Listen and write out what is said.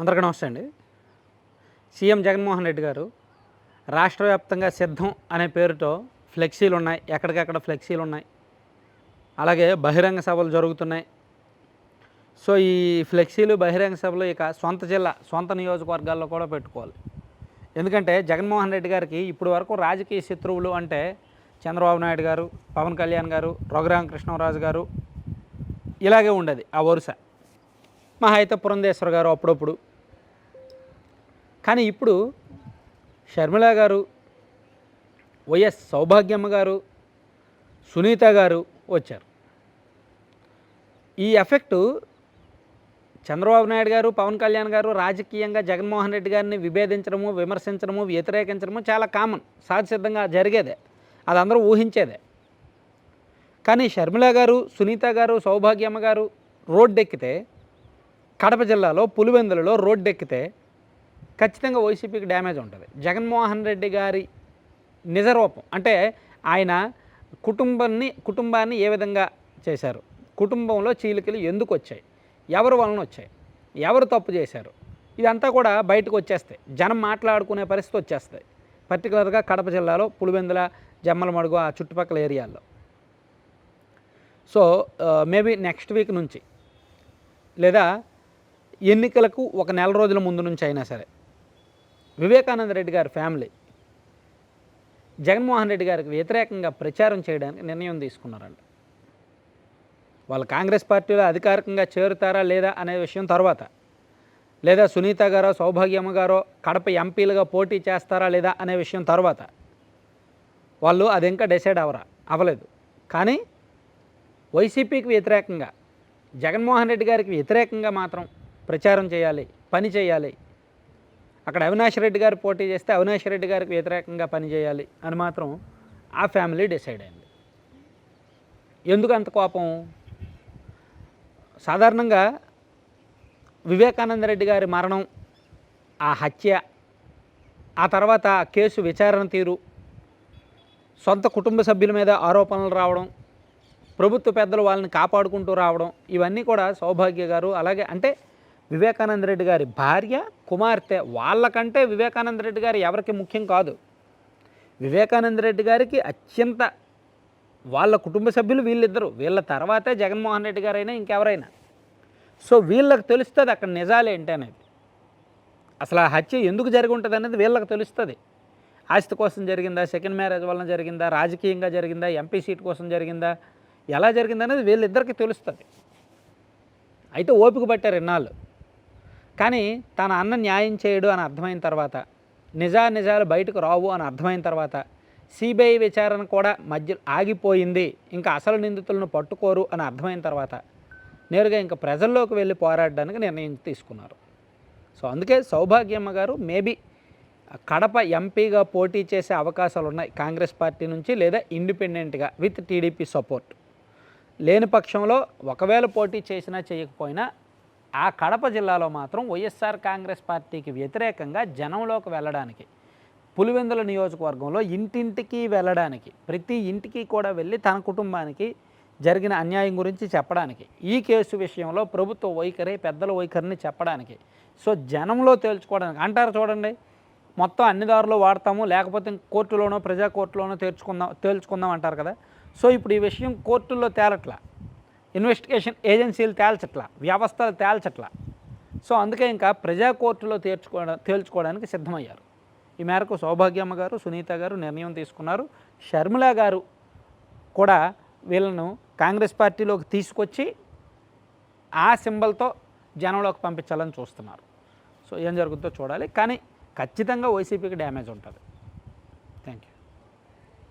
అందరికీ నమస్తే అండి. సీఎం జగన్మోహన్ రెడ్డి గారు రాష్ట్ర వ్యాప్తంగా సిద్ధం అనే పేరుతో ఫ్లెక్సీలు ఉన్నాయి ఎక్కడికక్కడ ఫ్లెక్సీలు ఉన్నాయి అలాగే బహిరంగ సభలు జరుగుతున్నాయి. సో ఈ ఫ్లెక్సీలు బహిరంగ సభలు ఇక సొంత జిల్లా సొంత నియోజకవర్గాల్లో కూడా పెట్టుకోవాలి. ఎందుకంటే జగన్మోహన్ రెడ్డి గారికి ఇప్పటి వరకు రాజకీయ శత్రువులు అంటే చంద్రబాబు నాయుడు గారు పవన్ కళ్యాణ్ గారు రఘురామ కృష్ణరాజు గారు ఇలాగే ఉండేది ఆ వరుస. మహా అయితే పురంధేశ్వర గారు అప్పుడప్పుడు. కానీ ఇప్పుడు షర్మిల గారు వైఎస్ సౌభాగ్యమ్మ గారు సునీత గారు వచ్చారు. ఈ ఎఫెక్టు చంద్రబాబు నాయుడు గారు పవన్ కళ్యాణ్ గారు రాజకీయంగా జగన్మోహన్ రెడ్డి గారిని విభేదించడము విమర్శించడము వ్యతిరేకించడము చాలా కామన్ సహజసిద్ధంగా జరిగేదే. అది అందరూ ఊహించేదే. కానీ షర్మిల గారు సునీత గారు సౌభాగ్యమ్మ గారు రోడ్డెక్కితే కడప జిల్లాలో పులివెందులలో రోడ్డెక్కితే ఖచ్చితంగా వైసీపీకి డ్యామేజ్ ఉంటుంది. జగన్మోహన్ రెడ్డి గారి నిజరూపం అంటే ఆయన కుటుంబాన్ని కుటుంబాన్ని ఏ విధంగా చేశారు? కుటుంబంలో చీలికలు ఎందుకు వచ్చాయి? ఎవరి వలన వచ్చాయి? ఎవరు తప్పు చేశారు? ఇదంతా కూడా బయటకు వచ్చేస్తాయి. జనం మాట్లాడుకునే పరిస్థితి వచ్చేస్తాయి. పర్టికులర్గా కడప జిల్లాలో పులివెందుల జమ్మలమడుగు ఆ చుట్టుపక్కల ఏరియాల్లో. సో మేబీ నెక్స్ట్ వీక్ నుంచి లేదా ఎన్నికలకు ఒక నెల రోజుల ముందు నుంచి అయినా సరే. వివేకానంద రెడ్డి గారి ఫ్యామిలీ జగన్మోహన్ రెడ్డి గారికి వ్యతిరేకంగా ప్రచారం చేయడానికి నిర్ణయం తీసుకున్నారంట. వాళ్ళు కాంగ్రెస్ పార్టీలో అధికారికంగా చేరుతారా లేదా అనే విషయం తర్వాత. లేదా సునీత గారో సౌభాగ్యమ్మ గారో కడప ఎంపీలుగా పోటీ చేస్తారా లేదా అనే విషయం తర్వాత. వాళ్ళు అది ఇంకా డిసైడ్ అవరా అవ్వలేదు కానీ వైసీపీకి వ్యతిరేకంగా జగన్మోహన్ రెడ్డి గారికి వ్యతిరేకంగా మాత్రం ప్రచారం చేయాలి పని చేయాలి. అక్కడ అవినాష్ రెడ్డి గారు పోటీ చేస్తే అవినాష్ రెడ్డి గారికి వ్యతిరేకంగా పనిచేయాలి అని మాత్రం ఆ ఫ్యామిలీ డిసైడ్ అయింది. ఎందుకు అంత కోపం? సాధారణంగా వివేకానంద రెడ్డి గారి మరణం ఆ హత్య ఆ తర్వాత ఆ కేసు విచారణ తీరు సొంత కుటుంబ సభ్యుల మీద ఆరోపణలు రావడం ప్రభుత్వ పెద్దలు వాళ్ళని కాపాడుకుంటూ రావడం ఇవన్నీ కూడా సౌభాగ్య గారు అలాగే అంటే వివేకానంద రెడ్డి గారి భార్య కుమార్తె వాళ్ళకంటే వివేకానంద రెడ్డి గారు ఎవరికి ముఖ్యం కాదు. వివేకానంద రెడ్డి గారికి అత్యంత వాళ్ళ కుటుంబ సభ్యులు వీళ్ళిద్దరు. వీళ్ళ తర్వాతే జగన్మోహన్ రెడ్డి గారైనా ఇంకెవరైనా. సో వీళ్ళకి తెలుస్తుంది అక్కడ నిజాలు ఏంటి అనేది. అసలు ఆ హత్య ఎందుకు జరిగి ఉంటుంది అనేది వీళ్ళకి తెలుస్తుంది. ఆస్తి కోసం జరిగిందా సెకండ్ మ్యారేజ్ వలన జరిగిందా రాజకీయంగా జరిగిందా ఎంపీ సీట్ కోసం జరిగిందా ఎలా జరిగిందనేది వీళ్ళిద్దరికి తెలుస్తుంది. అయితే ఓపిక పట్టారు ఇన్నాళ్ళు. కానీ తన అన్న న్యాయం చేయడు అని అర్థమైన తర్వాత నిజా నిజాలు బయటకు రావు అని అర్థమైన తర్వాత సిబిఐ విచారణ కూడా మధ్య ఆగిపోయింది. ఇంకా అసలు నిందితులను పట్టుకోరు అని అర్థమైన తర్వాత నేరుగా ఇంకా ప్రజల్లోకి వెళ్ళి పోరాడడానికి నిర్ణయం తీసుకున్నారు. సో అందుకే సౌభాగ్యమ్మ గారు మేబీ కడప ఎంపీగా పోటీ చేసే అవకాశాలు ఉన్నాయి కాంగ్రెస్ పార్టీ నుంచి లేదా ఇండిపెండెంట్గా విత్ టీడీపీ సపోర్ట్. లేని పక్షంలో ఒకవేళ పోటీ చేసినా చేయకపోయినా ఆ కడప జిల్లాలో మాత్రం వైఎస్ఆర్ కాంగ్రెస్ పార్టీకి వ్యతిరేకంగా జనంలోకి వెళ్ళడానికి పులివెందుల నియోజకవర్గంలో ఇంటింటికి వెళ్ళడానికి ప్రతి ఇంటికి కూడా వెళ్ళి తన కుటుంబానికి జరిగిన అన్యాయం గురించి చెప్పడానికి ఈ కేసు విషయంలో ప్రభుత్వ వైఖరి పెద్దల వైఖరిని చెప్పడానికి సో జనంలో తేల్చుకోవడానికి అంటారు చూడండి. మొత్తం అన్ని దారులు వాడతాము లేకపోతే కోర్టులోనో ప్రజా కోర్టులోనో తేల్చుకుందాం తేల్చుకుందాం అంటారు కదా. సో ఇప్పుడు ఈ విషయం కోర్టుల్లో తేలట్లా. ఇన్వెస్టిగేషన్ ఏజెన్సీలు తేల్చట్లా వ్యవస్థలు తేల్చట్లా. సో అందుకే ఇంకా ప్రజా కోర్టులో తేర్చుకోవడం తేల్చుకోవడానికి సిద్ధమయ్యారు. ఈ మేరకు సౌభాగ్యమ్మ గారు సునీత గారు నిర్ణయం తీసుకున్నారు. షర్మిల గారు కూడా వీళ్ళను కాంగ్రెస్ పార్టీలోకి తీసుకొచ్చి ఆ సింబల్తో జనంలోకి పంపించాలని చూస్తున్నారు. సో ఏం జరుగుతుందో చూడాలి. కానీ ఖచ్చితంగా వైసీపీకి డ్యామేజ్ ఉంటుంది.